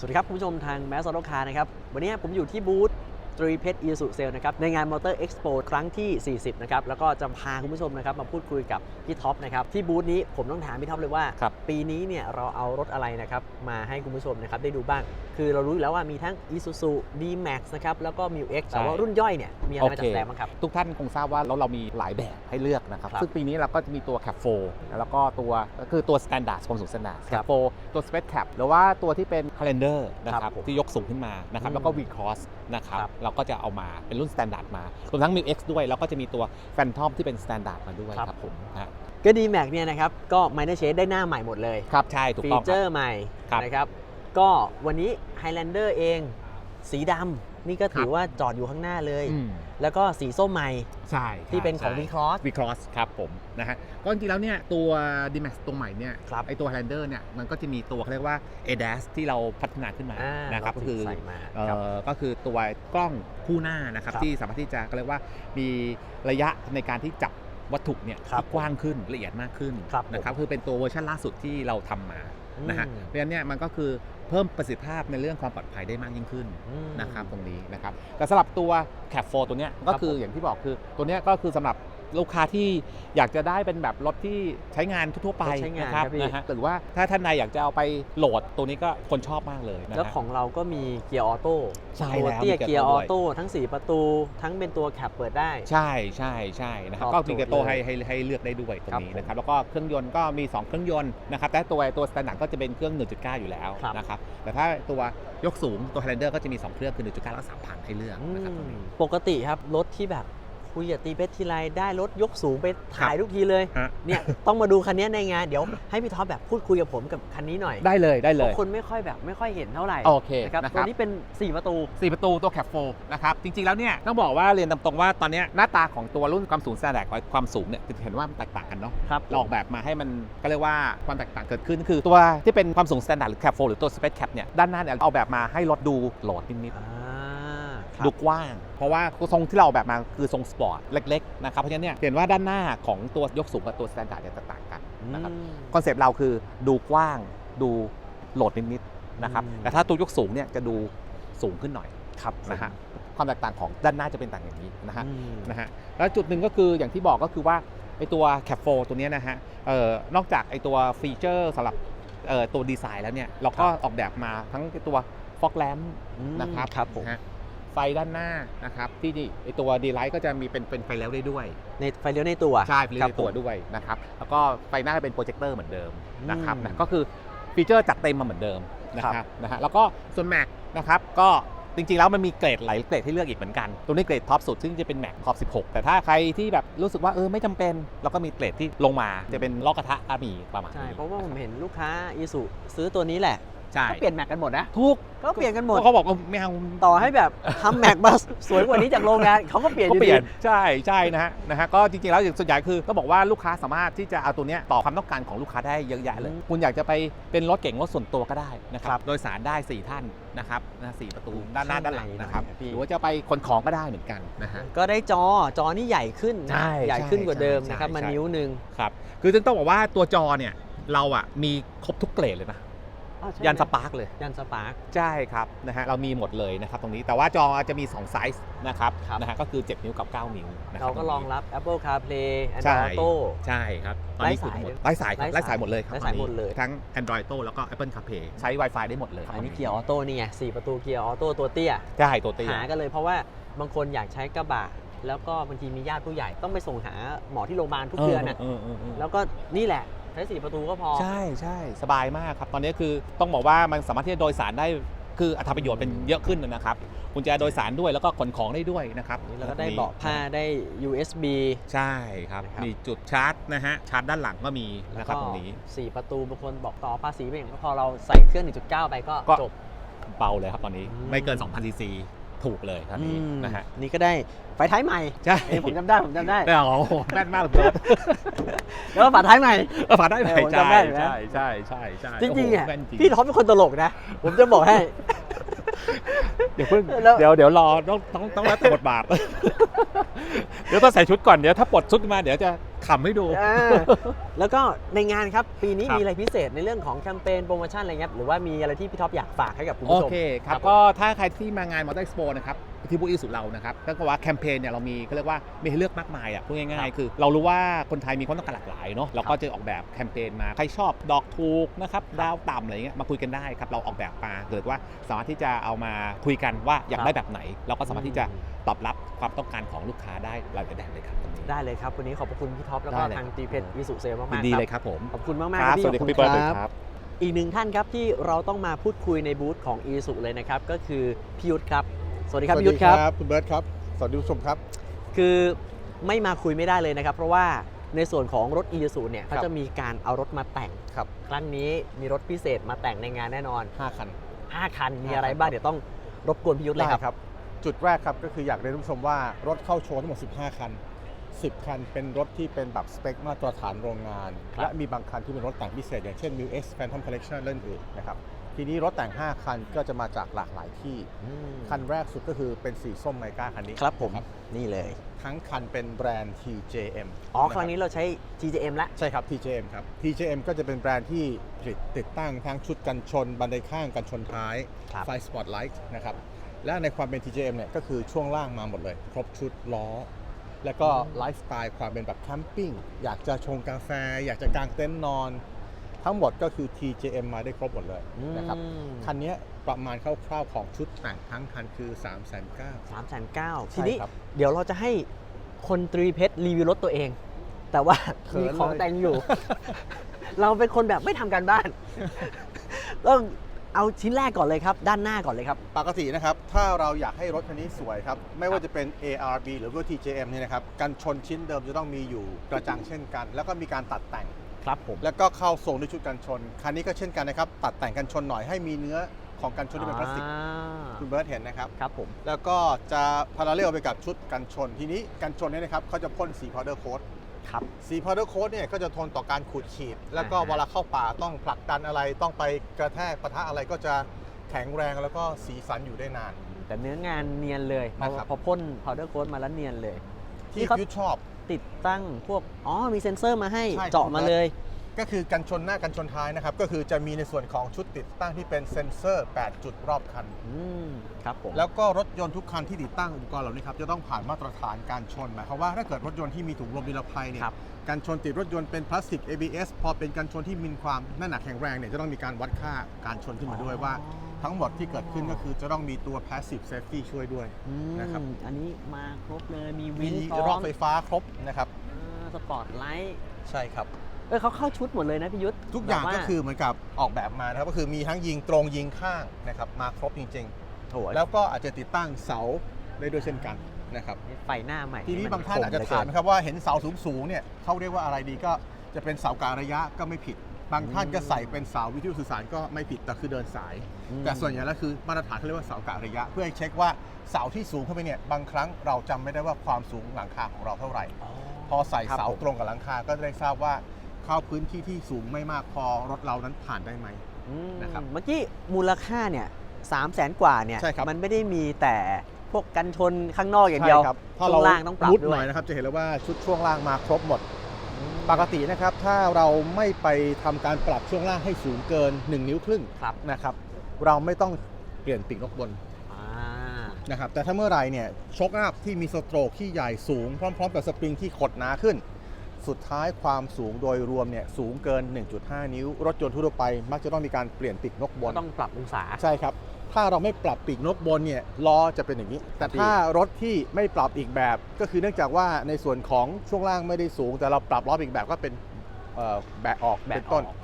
สวัสดีครับ คุณผู้ชมทางแมสซอ t คาร์นะครับ วันนี้ผมอยู่ที่บูธ ตรีเพชรอีสุเซลนะครับในงานมอเตอร์เอ็กซ์โปครั้งที่ 40 นะครับ แล้วก็จะพาคุณผู้ชมนะครับมาพูดคุยกับพี่ท็อปนะครับ ที่บูธนี้ผมต้องถามพี่ท็อปเลยว่าครับปีนี้เนี่ยเราเอารถอะไรนะครับ มาให้คุณผู้ชมนะครับได้ดูบ้าง คือเรารู้อยู่แล้วว่ามีทั้ง Isuzu D-Max นะครับแล้วก็ m i X แต่ว่ารุ่นย่อยเนี่ยมีอะไรมาจัดแสดงบ้างครับ ทุกท่านคงทราบว่าเราเรามีหลายแบบให้เลือกนะครับครับ ซึ่งปีนี้เราก็จะมีตัว Cap 4แล้วก็ตัวก็คือตัว Standard ความสูง Standard ครั Cap บ4ตัว Space Cap หรือว่าตัวที่เป็น Calendar นะคครัรับบผมที่ยกสูงขึ้นมานะครับอืมแล้วก็ V Cross นะครับครับเราก็จะเอามาเป็นรุ่น Standard มารวมทั้ง m i X ด้วย แล้วก็จะมีตัว Phantom ที่เป็น Standard มาด้วยครับครับผมฮะก็ D-Max เนี่ยนะครับ ก็ Minor Shade ได้หน้าใหม่หมดเลย ครับใช่ถูกฟีต้องเจคอรับ ร์ใหม่ครับ นะครับ ก็วันนี้ Highlander เอง สีดำนี่ก็ถือว่าจอดอยู่ข้างหน้าเลย อืม แล้วก็สีส้มใหม่ ใช่ที่เป็นของใช่ V Cross V Cross ครับผมนะฮะก็จริงๆแล้วเนี่ยตัว D-Max ตัวใหม่เนี่ยครับไอตัว Highlander เนี่ยมันก็จะมีตัวเขาเรียกว่า ADAS ที่เราพัฒนาขึ้นมาอ่านะครับก็คือใส่มาเอ่ครับอก็คือตัวกล้องคู่หน้านะครับครับที่สามารถที่จะก็เรียกว่ามีระยะในการที่จับวัตถุเนี่ยครับที่กว้างขึ้นละเอียดมากขึ้นครับนะครับคือเป็นตัวเวอร์ชันล่าสุดที่เราทำมานะฮะอืมเพราะฉะนั้นเนี่ยมันก็คือ เพิ่มประสิทธิภาพในเรื่องความปลอดภัยได้มากยิ่งขึ้นอืมนะครับตรงนี้นะครับแต่สำหรับตัว Cap 4ตัวเนี้ยก็คืออย่างที่บอกคือตัวเนี้ยก็คือสำหรับ ลูกค้าที่อยากจะได้เป็นแบบรถที่ใช้งานทั่วๆไปรถใช้งานนะครับครับพี่นะฮะหรือว่าถ้าท่านใดอยากจะเอาไปโหลดตัวนี้ก็คนชอบมากเลยนะฮะแล้วของเราก็มีเกียร์ออโต้ใช่ตัวแล้วเตี้ยมีเกีเกียยร์ร์ออออโต้ โต้ทั้ง 4 ประตู ทั้งเป็นตัวแคปเปิดได้ ใช่ใช่ใช่นะครับตอบก็โจทย์มีเกโตเลยให้ให้ให้เลือกได้ด้วยตรงนี้ครับผมนะครับแล้วก็เครื่องยนต์ก็มี 2 เครื่องยนต์นะครับแต่ตัวตัวสแตนดาร์ดก็จะเป็นเครื่อง 1.9 อยู่แล้วครับ นะครับแต่ถ้าตัวยกสูงตัว Highlander ก็จะมี 2 เครื่องคือ 1.9 แล้วก็3,000 ให้เลือกนะครับตรงนี้ ปกติครับ รถที่แบบ คุยกับตีเพชรทีไรได้รถยกสูงไปถ่ายครับทุกทีเลยฮะ เนี่ยต้องมาดูคันนี้ในงานเดี๋ยวให้พี่ท็อปแบบพูดคุยกับผมกับคันนี้หน่อยได้เลยได้เพเลยราะคนไม่ค่อยแบบไม่ค่อยเห็นเท่าไหร่โอเคนะครับนะคตัวรับนี้เป็น 4 ประตู สี่ประตูตัวแคปโฟนะครับ จริง ๆ แล้วเนี่ยต้องบอกว่าเรียนตามตรงว่าตอนเนี้ยหน้าตาของตัวรุ่นความสูงสแตนดาร์ดความสูงเนี่ยจะเห็นว่ามันแตกต่างกันเนาะครับ เราออกแบบมาให้มันก็เรียกว่าความแตกต่างเกิดขึ้น คือตัวที่เป็นความสูงสแตนดาร์ดหรือแคปโฟหรือตัวสเปซแคปเนี่ยด้านหน้าเนี่ยเอาแบบมาให้รถดูโหลดนิดอ่า คๆรับ ดูกว้าง เพราะว่าทรงที่เราออกแบบมาคือทรงสปอร์ตเล็กๆนะครับเพราะฉะนั้นเนี่ยเห็นว่าด้านหน้าของตัวยกสูงกับตัวสแตนดาร์ดเนี่ยจะต่างกันนะครับอืมคอนเซปต์เราคือดูกว้างดูโหลดนิดๆนะครับอืมแต่ถ้าตัวยกสูงเนี่ยจะดูสูงขึ้นหน่อยครับนะฮะความแตกต่างของด้านหน้าจะเป็นต่างอย่างนี้นะฮะอืมนะฮะแล้วจุดหนึ่งก็คืออย่างที่บอกก็คือว่าไอตัว Cap 4ตัวเนี้ยนะฮะเอ่อนอกจากไอตัวฟีเจอร์สำหรับเอ่อตัวดีไซน์แล้วเนี่ยเราก็ออกแบบมาทั้งไอ้ตัวฟอกแลมอืมนะครับครับผมนะฮะ ไฟด้านหน้านะครับที่นี่ไอตัวดีไลท์ก็จะมีเป็นเป็นไฟแล้วได้ด้วย ในไฟเลี้ยวในตัวใช่ไฟเลี้ยวครับในตัวผมด้วยนะครับแล้วก็ไฟหน้าเป็นโปรเจคเตอร์เหมือนเดิมนะครับอืมนะก็คือฟีเจอร์จัดเต็มมาเหมือนเดิมนะคครัรับบนะฮะแล้วก็ส่วนแม็กนะครับก็จริงๆ แล้วมันมีเกรดหลายเกรดให้เลือกอีกเหมือนกัน ตัวนี้เกรดท็อปสุด ซึ่งจะเป็นแม็กขอบ 16 แต่ถ้าใครที่แบบรู้สึกว่าเออไม่จำเป็น เราก็มีเกรดที่ลงมาจะเป็นล้อกระทะอามีประมาณใช่นี้เพราะว่าผมเห็นลูกค้าอีสุซื้อตัวนี้แหละ ใช่ ก็เปลี่ยนแม็กกันหมดนะทุกก็เปลี่ยนกันหมด เขาบอกว่าไม่เอาต่อให้แบบทำแม็กมาสวยกว่านี้จากโรงงานเขาก็เปลี่ยนอก็ยู่เปลี่ยนดีใช่ใช่นะฮะนะฮะก็จริงๆแล้วอย่างส่วนใหญ่คือต้องบอกว่าลูกค้าสามารถที่จะเอาตัวเนี้ยต่อความต้องการของลูกค้าได้เยอะแยะเลยอืมคุณอยากจะไปเป็นรถเก๋งรถส่วนตัวก็ได้นะคครัรับบโดยสารได้ 4 ท่านนะครับนะสี่ประตูด้านหน้าข้างด้านหลังในนะครับหน่อยนะพี่หรือว่าจะไปขนของก็ได้เหมือนกันนะฮะก็ได้จอจอนี่ใหญ่ขึ้นนะใช่ใหญ่ขึ้นกว่าเดิมใช่นะครับใช่มานิ้วหนึ่งครับคือต้องบอกว่าตัวจอเนี่ยเราอะมีครบทุกเกรดเลยนะอ้าวใช่ ยันไหมสปาร์กเลย ยันสปาร์คใช่ครับนะฮะเรามีหมดเลยนะครับตรงนี้แต่ว่าจอจะมี 2 ไซส์นะครับครับนะฮะก็คือ 7 นิ้วกับ 9 นิ้วนะคเราบก็ตนี้รองรับ Apple CarPlay ใช่ Android Auto ใช่ครับตอนนี้คือทั้งหมดไร้สายครับไร้ไร้สาสายยหมดเลยครับไร้สายตอนนี้หมดเลยทั้ง Android Auto แล้วก็ Apple CarPlay ใช้ Wi-Fi ได้หมดเลยครับอันนี้ตเกียร์ออโต้นี่ไงสี่ประตูเกียร์ออโต้ตัวเตี้ยใช่ตัวเตี้ยหากันเลยเพราะว่าบางคนอยากใช้กระบะแล้วก็บางทีมีญาติผู้ใหญ่ต้องไปส่งหาหมอที่โรงพยาบาลทุกเดือนน่ะเออเออเออแล้วก็นี่แหละ ใช้สี่ประตูก็พอ ใช่ใช่สบายมากครับ ตอนนี้คือต้องบอกว่ามันสามารถที่จะโดยสารได้คืออัตราประโยชน์เป็นเยอะขึ้นนะครับกุญแจโดยสารด้วยแล้วก็ขนของได้ด้วยนะครับแล้วก็ได้เบาะผ้าได้ USB ใช่ครับนะครับมีจุดชาร์จนะฮะชาร์จด้านหลังก็มีแล้วนะครับก็ตรงนี้สี่ประตูบางคนบอกต่อภาษีไปอย่างก็พอเราใส่เครื่อง 1.9 ไปก็ก็จบเบาเลยครับตอนนี้อืมไม่เกิน2,000ซีซีถูกเลยครับนี้อืมนะฮะนี่ก็ได้ ไฟท้ายใหม่ใช่ เอ้ยผมจำได้ผมจำได้ได้โอ้โหแม่นมากเลยเบิร์ดแล้วก็ฝาท้ายใหม่เออผ่านได้ไหมเออผมใช่จำได้อยู่นะ ใช่ใช่ใช่ใช่จริงๆอะโโหแม่นจริงพี่ท็อปเป็นคนตลกนะ ผมจะบอกให้ เดี๋ยวเพิ่งแล้ว เดี๋ยวเดี๋ยวรอต้องต้องต้องรับแต่บทบาท เดี๋ยวต้องใส่ชุดก่อนเดี๋ยวถ้าปลดชุดมาเดี๋ยวจะขำให้ดู อ่าแล้วก็ในงานครับ ปีนี้ครับ มีอะไรพิเศษในเรื่องของแคมเปญโปรโมชั่นอะไรเงี้ยหรือว่ามีอะไรที่พี่ท็อปอยากฝากให้กับคุณโอผู้ชม เคครัครับบ ก็ถ้าใครที่มางานมอเตอร์ e ์ p o นะครับ ที่บูธอีสุเรานะครับก็ว่าแคมเปญเนี่ยเรามีก็เรียกว่ามีให้เลือกมากมายอะพูดง่ายๆ คือเรารู้ว่าคนไทยมีความต้องการหลากหลายเนาะเราก็จะออกแบบแคมเปญมาใครชอบดอกถูกนะครับดาวต่ำอะไรเงี้ยมาคุยกันได้ครับเราออกแบบมาเกิดว่าสามารถที่จะเอามาคุยกันว่าอยากได้แบบไหน เราก็สามารถที่จะตอบรับความต้องการของลูกค้าได้หลายแบบเลยครับตรงนี้ ได้เลยครับ วันนี้ขอบพระคุณพี่ท็อปแล้วก็ได้เลย ทางตีเพชรวิสุเซลมากๆยินดีคเลรับยครับผมขอบคุณมากๆครับพี่สวัสดีครับขอพี่เบิร์ดณเลยครับ อีกหนึ่งท่านครับที่เราต้องมาพูดคุยในบูธของอีสุเลยนะครับ ก็คือพี่ยุทธครับ สวัสดีครับพี่ยุทธครับ คุณเบิร์ตครับ สวัสดีผู้ชมครับ คือไม่มาคุยไม่ได้เลยนะครับ เพราะว่าในส่วนของรถอีซูเนี่ยเขาครับจะมีการเอารถมาแต่งครับครั้งนี้มีรถพิเศษมาแต่งในงานแน่นอน 5 คัน 5 คันมีห้าอะไรคันบ้างครับเดี๋ยวต้องรบกวนพี่ยุทธเลยครับครับจุดแรกครับก็คืออยากเรียนท่านผู้ชมว่ารถเข้าโชว์ทั้งหมด 15 คัน 10 คันเป็นรถที่เป็นแบบสเปคมาตรฐานโรงงานครับและมีบางคันที่เป็นรถแต่งพิเศษ อย่างเช่น New X Phantom Collection เล่นอื่นนะครับ ทีนี้รถแต่ง 5 คันก็จะมาจากหลากหลายที่ คันแรกสุดก็คือเป็นสีส้มไมก้าคันนี้ครับผมนะนี่เลย ทั้งคันเป็นแบรนด์ TJM อ๋อนะครั้งนี้เราใช้ GJM ละ ใช่ครับ TJM ครับ TJM ก็จะเป็นแบรนด์ที่ผลิตติดตั้งทั้งชุดกันชน บันไดข้างกันชนท้ายครับไฟสปอตไลท์นะครับ และในความเป็น TJM เนี่ยก็คือช่วงล่างมาหมดเลย ครบชุดล้อ แล้วก็ไลฟ์สไตล์ความเป็นแบบแคมปิ้งอยากจะชงกาแฟ อยากจะกางเต็นท์นอน ทั้งหมดก็คือ TJM มาได้ครบหมดเลยนะครับอืมคันเนี้ยประมาณคร่าวๆของชุดแต่งทั้งคันคือ 3 9 0 0 0สามแสนเก้าใช่ทีนี้ครับเดี๋ยวเราจะให้คนตรีเพชรรีวิวรถตัวเอง แต่ว่าเขินมีของเลยแต่งอยู่ เราเป็นคนแบบไม่ทำการบ้านต้องเอาชิ้นแรกก่อนเลยครับ ด้านหน้าก่อนเลยครับ ปกตินะครับ ถ้าเราอยากให้รถคันนี้สวยครับ ไม่ว่าจะเป็น ARB หรือว่า TJM เนี่ยนะครับ กันชนชิ้นเดิมจะต้องมีอยู่กระจังเช่นกัน แล้วก็มีการตัดแต่ง ครับผมแล้วก็เข้าทรงด้วยชุดกันชน คันนี้ก็เช่นกันนะครับ ตัดแต่งกันชนหน่อยให้มีเนื้อของกันชนที่เป็นพลาสติกอ่าคุณเบิร์ตเห็นนะครับ ครับผม แล้วก็จะพาราเรลไปกับชุดกันชน ทีนี้กันชนเนี่ยนะครับเขาจะพ่นสีพาวเดอร์โค้ดครับสีพาวเดอร์โค้ดเนี่ยก็จะทนต่อการขูดขีด แล้วก็อ่าฮะเวลาเข้าป่าต้องผลักดันอะไร ต้องไปกระแทกปะทะอะไรก็จะแข็งแรงแล้วก็สีสันอยู่ได้นาน แต่เนื้องานเนียนเลยพอนะครับพอพ่น powder coat มาแล้วเนียนเลย ที่เขายุทธชอบ ติดตั้งพวก อ๋อ มีเซ็นเซอร์มาให้ใช่เจาะมาเลย ก็คือกันชนหน้ากันชนท้ายนะครับ ก็คือจะมีในส่วนของชุดติดตั้งที่เป็นเซ็นเซอร์ 8 จุดรอบคัน อืมครับผม แล้วก็รถยนต์ทุกคันที่ติดตั้งอุปกรณ์เหล่านี้ครับจะต้องผ่านมาตรฐานการชนหมายความว่าถ้าเกิดรถยนต์ที่มีถุงลมนิรภัยเนี่ยครับ การชนติดรถยนต์เป็นพลาสติก ABS พอเป็นการชนที่มีความหนาหนักแข็งแรงเนี่ยจะต้องมีการวัดค่าการชนขึ้นมาด้วยว่า ทั้งหมดที่เกิดขึ้นก็คือจะต้องมีตัว passive safety ช่วยด้วยอืมนะครับอันนี้มาครบเลยมีวิมีนพร้รออบมไฟฟ้าครบนะครับ อ่าสปอร์ตไลท์ ใช่ครับ เออเขาเข้าชุดหมดเลยนะพี่ยุทธทุกอย่างแบบว่ก็คือเหมือนกับออกแบบมานะครับก็คือมีทั้งยิงตรงยิงข้างนะครับมาครบจริงโถ่ๆแล้วก็อาจจะติดตั้งเสาได้ด้วยเช่นกันนะครับไฟหน้าใหม่ทีนี้มับางท่านคมอาจจะเหลืถามเกินะครับว่าเห็นเสาสูงๆเนี่ยเขาเรียกว่าอะไรดีก็จะเป็นเสาการระยะก็ไม่ผิด บางท่านก็ใส่เป็นเสาวิทยุสื่อสารก็ไม่ผิดแต่คือเดินสาย อืมแต่ส่วนใหญ่แล้วคือมาตรฐานเขาเรียกว่าเสาการะยะ เพื่อให้เช็คว่าเสาที่สูงขึ้นไปเนี่ยบางครั้งเราจำไม่ได้ว่าความสูงหลังคาของเราเท่าไหร่ อ๋อพอใส่ครับเสาผมตรงกับหลังคาก็จะได้ทราบว่า เข้าพื้นที่ที่สูงไม่มากพอรถเรานั้นผ่านได้ไหมอืมนะครับเมื่อกี้มูลค่าเนี่ยสามแสนกว่าเนี่ยใช่ครับ มันไม่ได้มีแต่พวกกันชนข้างนอกอย่างเดียวใช่ครับถ้าช่เราวงล่างต้องปรับมุดด้หวน่ยอยนะครับจะเห็นแล้วว่าชุดช่วงล่างมาครบหมด ปกตินะครับถ้าเราไม่ไปทำการปรับช่วงล่างให้สูงเกิน 1 นิ้วครึ่งครับนะครับ เราไม่ต้องเปลี่ยนปีกนกบนอ่านะครับแต่ถ้าเมื่อไหรเนี่ยช็อคอัพที่มีสโตรกที่ใหญ่สูงพร้อม ๆ กับสปริงที่ขดหนาขึ้น สุดท้ายความสูงโดยรวมเนี่ยสูงเกิน 1.5 นิ้ว รถยนต์ทั่วไป มักจะต้องมีการเปลี่ยนปีกนกบก็นต้องปรับองศา ใช่ครับ ถ้าเราไม่ปรับปีกนกบนเนี่ยล้อจะเป็นอย่างนี้ แต่ถ้ารถที่ไม่ปรับอีกแบบ ก็คือเนื่องจากว่าในส่วนของช่วงล่างไม่ได้สูง แต่เราปรับล้ออีกแบบก็เป็นเอ่อแบะออกแบะเป็นต้นออก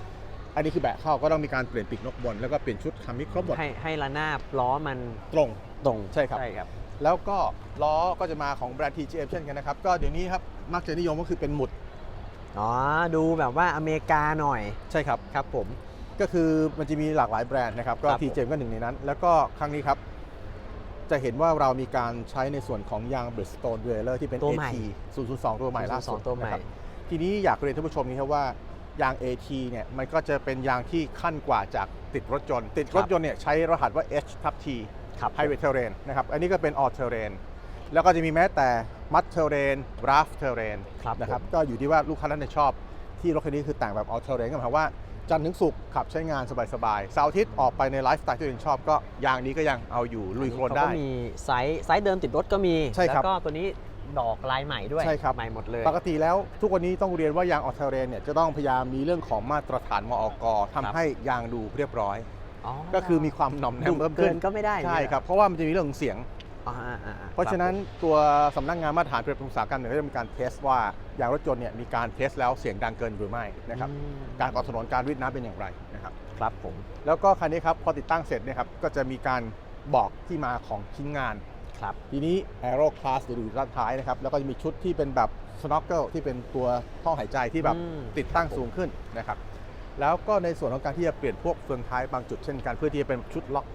อันนี้คือแบะเข้าก็ต้องมีการเปลี่ยนปีกนกบน แล้วก็เปลี่ยนชุดทำให้ครบหมดให้ให้ระนาบล้อมันตรงตรงใช่ครับใช่ครับแล้วก็ล้อก็จะมาของแบรนด์ TGM เช่นกันนะครับ ก็เดี๋ยวนี้ครับมักจะนิยมก็คือเป็นหมุด อ๋อ ดูแบบว่าอเมริกาหน่อย ใช่ครับ ครับผม ก็คือมันจะมีหลากหลายแบรนด์นะครับ ก็ครับผม TGM ก็หนึ่งในนั้น แล้วก็ครั้งนี้ครับ จะเห็นว่าเรามีการใช้ในส่วนของยาง Bridgestone Dweller ที่เป็น ตัวใหม่ AT 002 ตัวใหม่ล่าสุดตัวใหม่ นะครับทีนี้อยากเรียนท่านผู้ชมนี้ครับว่ายาง AT เนี่ยมันก็จะเป็นยางที่ขั้นกว่าจากติดรถยนต์ ติดรถยนต์เนี่ยใช้รหัสว่า H ทับ T ครับ Highway Terrain นะครับ อันนี้ก็เป็น All Terrain แล้วก็จะมีแม้แต่มัดเทเรนราฟเทเรนครับนะครับผมก็อยู่ที่ว่าลูกค้าท่านใดชอบที่รถคันนี้คือแต่งแบบออเทเรนก็หมายความว่าจันทร์ถึงศุกร์ขับใช้งานสบายๆเสาร์อาทิตย์ออกไปในไลฟ์สไตล์ที่ตัวเองชอบก็ยางนี้ก็ยังเอาอยู่ลุยโคลนเขาได้ ก็มีไซส์ไซส์เดิมติดรถก็มี ใช่ครับ แล้วก็ตัวนี้ดอกลายใหม่ด้วยใช่ครับใหม่หมดเลย ปกติแล้วทุกวันนี้ต้องเรียนว่ายางออเทเรนเนี่ยจะต้องพยายามมีเรื่องของมาตรฐานมอกทำให้ยางดูเรียบร้อยอ๋อก็คือมีความหน่อมแนดุมเพิ่มเกิขึ้นนก็ไม่ได้ใช่ครับ เพราะว่ามันจะมีเรื่องของเสียงอ่าอ่าอ่า เพราะฉะนั้นตัวสำนักงานมาตรฐานผลิตภัณฑ์อุตสาหกรรมเนี่ยก็จะมีการเทสว่ายางรถยนต์เนี่ยมีการเทสแล้วเสียงดังเกินหรือไม่นะครับอืมการออกถนนการวิดน้ำเป็นอย่างไรนะครับครับผมแล้วก็คันนี้ครับพอติดตั้งเสร็จเนี่ยครับก็จะมีการบอกที่มาของชิ้นงานครับทีนี้ Aero Class จะอยู่ด้านท้ายนะครับแล้วก็จะมีชุดที่เป็นแบบ snorkel ที่เป็นตัวท่อหายใจที่แบบอืมติดตั้งสูงขึ้นนะครับแล้วก็ในส่วนของการที่จะเปลี่ยนพวกเฟืองท้ายบางจุดเช่นกัน เพื่อที่จะเป็นชุดล็อก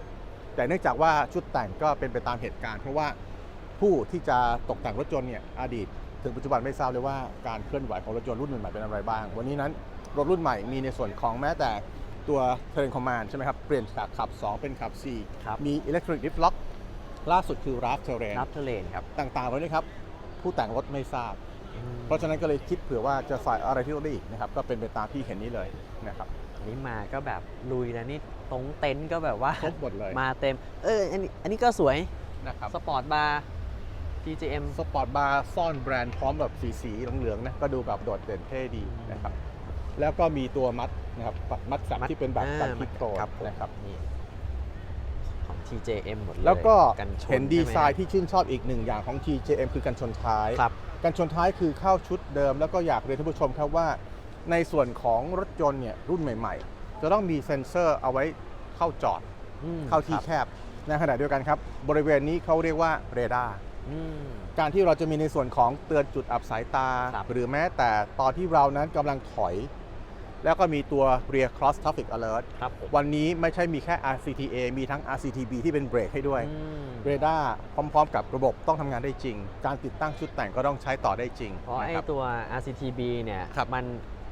แต่เนื่องจากว่าชุดแต่งก็เป็นไปตามเหตุการณ์ เพราะว่าผู้ที่จะตกแต่งรถยนต์เนี่ยอดีต ถึงปัจจุบันไม่ทราบเลยว่าการเคลื่อนไหวของรถยนต์รุ่นใหม่ๆเป็นอะไรบ้าง วันนี้นั้นรถรุ่นใหม่มีในส่วนของแม้แต่ตัว Terrain Command ใช่ไหมครับ เปลี่ยนจากขับ 2 เป็นขับครับ4มี Electric Lift Lock ล่าสุดคือ RAV Terrain นับเทเลนครับต่างๆไว้ด้วยครับผู้แต่งรถไม่ทราบอืมเพราะฉะนั้นก็เลยคิดเผื่อว่าจะใส่อะไรที่รถได้อีกนะครับก็เป็นไปตามที่เห็นนี้เลยนะครับ อันนี้มาก็แบบลุยแล้วนี่ตรงเต็นท์ก็แบบว่าครบหมดเลยมาเต็ม เอออันนี้อันนี้ก็สวยนะครับสปอร์ตบาร์ TJM สปอร์ตบาร์ซ่อนแบรนด์พร้อมแบบสีสีๆเหลืองๆนะก็ดูแบบโดดเด่นเท่ดีนะครับแล้วก็มีตัวมัดนะครับมัดสับมัดที่เป็นแบบอ่าการพลิกโตครับผมนะครับนี่ของ TJM หมดเลยแล้วก็กันชนเห็นดีไซน์ใช่หมที่ชื่นชอบอีกหนึ่งอย่างของ TJM คือกันชนท้ายครับกันชนท้ายคือเข้าชุดเดิม แล้วก็อยากเรียนท่านผู้ชมครับว่า ในส่วนของรถยนต์เนี่ยรุ่นใหม่ๆ จะต้องมีเซ็นเซอร์เอาไว้เข้าจอดอืมเข้าที่ครับแคบในขณะเดียวกันครับ บริเวณนี้เขาเรียกว่าเรดาร์อืมการที่เราจะมีในส่วนของเตือนจุดอับสายตาครับหรือแม้แต่ตอนที่เรานั้นกำลังถอย แล้วก็มีตัว rear cross traffic alert ครับผมวันนี้ไม่ใช่มีแค่ RCTA มีทั้ง RCTB ที่เป็นเบรกให้ด้วยอืมเรดาร์พร้อมๆ กับระบบต้องทำงานได้จริง การติดตั้งชุดแต่งก็ต้องใช้ต่อได้จริงเพราะไอ้นะครับตัว RCTB เนี่ยครับมัน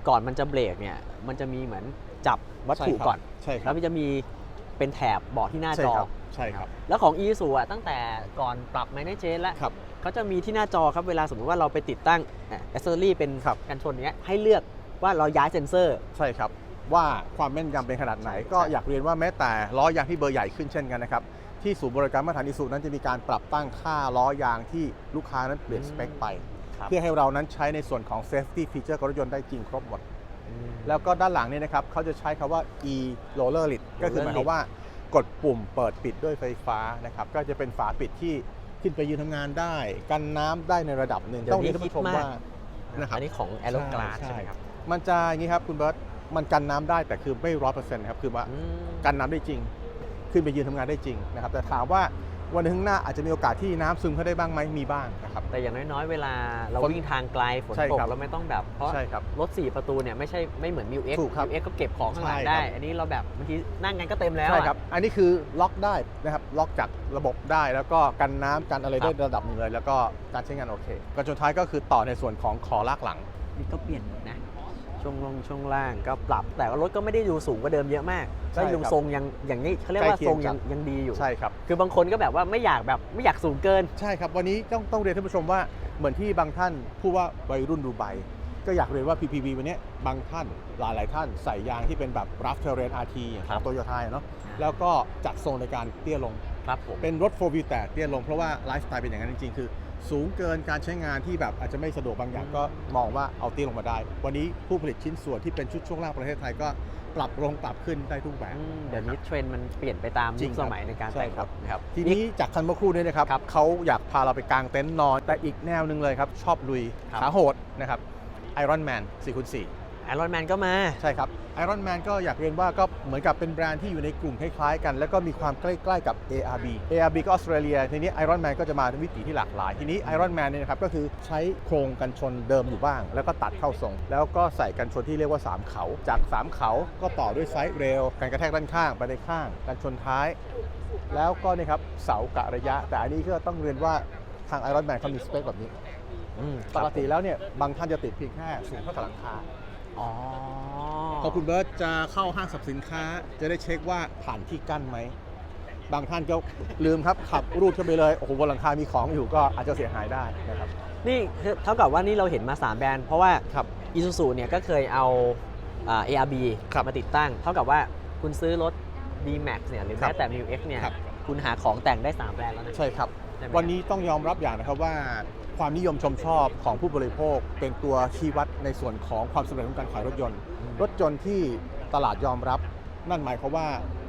ก่อนมันจะเบรกเนี่ย มันจะมีเหมือนจับวัตถุใช่ครับก่อนใช่คแล้รัวบมันจะมีเป็นแถบบอกที่หน้าใช่จอครับใช่ครับแล้วของ e s u อะตั้งแต่ก่อนปรับ Manage Change แล้วครับเขาจะมีที่หน้าจอครับเวลาสมมติว่าเราไปติดตั้งแอสเซอรี่เป็นครับกันชนเนี้ยให้เลือกว่าเราย้ายเซ็นเซอร์ใช่ครับว่าความแม่นยำเป็นขนาดไหนใช่ก็ใช่อยากเรียนว่าแม้แต่ล้อยางที่เบอร์ใหญ่ขึ้นเช่นกันนะครับ ที่ศูนย์บริการมาตรฐานอิสุนั้นจะมีการปรับตั้งค่าล้อยางที่ลูกค้านั้นเปลี่ยนสเปคไปครับ เพื่อให้เรานั้นใช้ในส่วนของ safety feature ของรถยนต์ได้จริงครบหมดอืมแล้วก็ด้านหลังเนี่ยนะครับเขาจะใช้คำว่า e roller lid ก็คือหมายความว่ากดปุ่มเปิดปิดด้วยไฟฟ้านะครับก็จะเป็นฝาปิดที่ขึ้นไปยืนทำงานได้ กันน้ำได้ในระดับหนึ่งเดี๋ยวต้องเรียนนี้ท่านผู้ชมฮิตมากว่านะครับอันนี้ของ a e r o Glass ใช่ใช่ไหมครับมันจะอย่างนี้ครับคุณเบิร์ตมันกันน้ำได้แต่คือไม่ร้อยเปอร์เซ็นต์ครับคือว่าอืมกันน้ำได้จริง ขึ้นไปยืนทำงานได้จริงนะครับแต่ถามว่า วันหนึงข้างหน้าอาจจะมีโอกาสที่น้ำซึมเข้าได้บ้างไหมมีบ้างนะครับ แต่อย่างน้อยๆ เวลาเราฝนวิ่งทางไกลฝนใช่ตกครับเราไม่ต้องแบบเพราะใช่ครับรถ 4 ประตูเนี่ยไม่ใช่ไม่เหมือน m ิวเอ็กถูกครับมิวเอ็กก็เก็บของข้างหลังใช่ครับได้ อันนี้เราแบบบางทีนั่งกันก็เต็มแล้วใช่อะครับ อันนี้คือล็อกได้นะครับล็อกจากระบบได้แล้วก็กันน้ำกันอะไรครับได้ระดับหนึ่งเลย แล้วก็การใช้งานโอเคกระจนท้ายก็คือต่อในส่วนของคอลากหลังนี่ก็เปลี่ยนหมดนะ ช่วงลงช่วงล่างก็ปรับ แต่ว่ารถก็ไม่ได้ดูสูงกว่าเดิมเยอะมากใช่ก็ยังครับทรงยังอย่างนี้เขาเรียกว่าใกล้เคียทรงงกัยันงยังดีอยู่ใช่ครับคือบางคนก็แบบว่าไม่อยากแบบไม่อยากสูงเกิน ใช่ครับวันนี้ต้องต้องเรียนท่านผู้ชมว่าเหมือนที่บางท่านพูดว่าวัยรุ่นดูไบก็อยากเรียนว่า PPV วันนี้บางท่านหลายหลายๆท่านใส่ยางที่เป็นแบบ rough terrain RT อย่างขครัองบโตโยต้าเนาะแล้วก็จัดทรงในการเตี้ยลงครับผมเป็นรถ4 wheel แต่เตี้ยลงเพราะว่าไลฟ์สไตล์เป็นอย่างนั้นจริงๆคือ สูงเกินการใช้งานที่แบบอาจจะไม่สะดวกบางอย่างก็มองว่าเอาเตี้ยลงมาได้ วันนี้ผู้ผลิตชิ้นส่วนที่เป็นชุดช่วงล่างประเทศไทยก็ปรับลงปรับขึ้นได้ทุกแบบอืมเดี๋ยวนี้เทรนด์มันเปลี่ยนไปตามจริยุงคครัสบมัยในการใช่แต่งครรับถนะครับ ทีนี้จากคันเมื่อครู่นี้นะครับครับเขาอยากพาเราไปกางเต็นท์นอน แต่อีกแนวหนึ่งเลยครับ ชอบลุยครับขาโหดนะครับไอรอนแมน4คูณ4 ไอรอนแมนก็มา ใช่ครับไอรอนแมนก็อยากเรียนว่าก็เหมือนกับเป็นแบรนด์ที่อยู่ในกลุ่มคล้ายๆกัน แล้วก็มีความใกล้ๆกับ ARB ARB ก็ออสเตรเลียทีนี้ไอรอนแมนก็จะมาในวิถีที่หลากหลาย ทีนี้ไอรอนแมนเนี่ยนะครับก็คือใช้โครงกันชนเดิมอยู่บ้าง แล้วก็ตัดเข้าทรง แล้วก็ใส่กันชนที่เรียกว่า 3 เขา จาก 3 เขาก็ต่อด้วยไซส์เรลกันกระแทกด้านข้างไปในข้าง กันชนท้าย แล้วก็นี่ครับเสากะระยะ แต่อันนี้ก็ต้องเรียนว่าทางไอรอนแมนเขามีสเปคแบบนี้อืมปกติแล้วเนี่ยบางท่านจะติดเพียงแค่สูงเท่ากับหลังคา อ๋อพอคุณเบิร์ตจะเข้าห้างสรรพสินค้า จะได้เช็คว่าผ่านที่กั้นไหม บางท่านก็ลืมครับขับรูดเข้าไปเลย โอ้โหบนหลังคามีของอยู่ก็อาจจะเสียหายได้นะครับนี่คือเท่ากับว่านี่เราเห็นมา 3 แบรนด์ เพราะว่าครับ อีซูซูเนี่ยก็เคยเอาอ่า ARB ครับมาติดตั้ง เท่ากับว่าคุณซื้อรถ D-Max เนี่ยหรือครัแม้บแต่ m ิ X เนี่ยครับ คุณหาของแต่งได้ 3 แบรนด์แล้วนะใช่ครับ ใช่ไหมวันนี้ต้องยอมรับอย่างนะครับว่าความนิยมชมชอบของผู้บริโภคเป็นตัวชี้วัด ในส่วนของความสำเร็จของการขายรถยนต์ รถยนต์ที่ตลาดยอมรับ นั่นหมายความว่า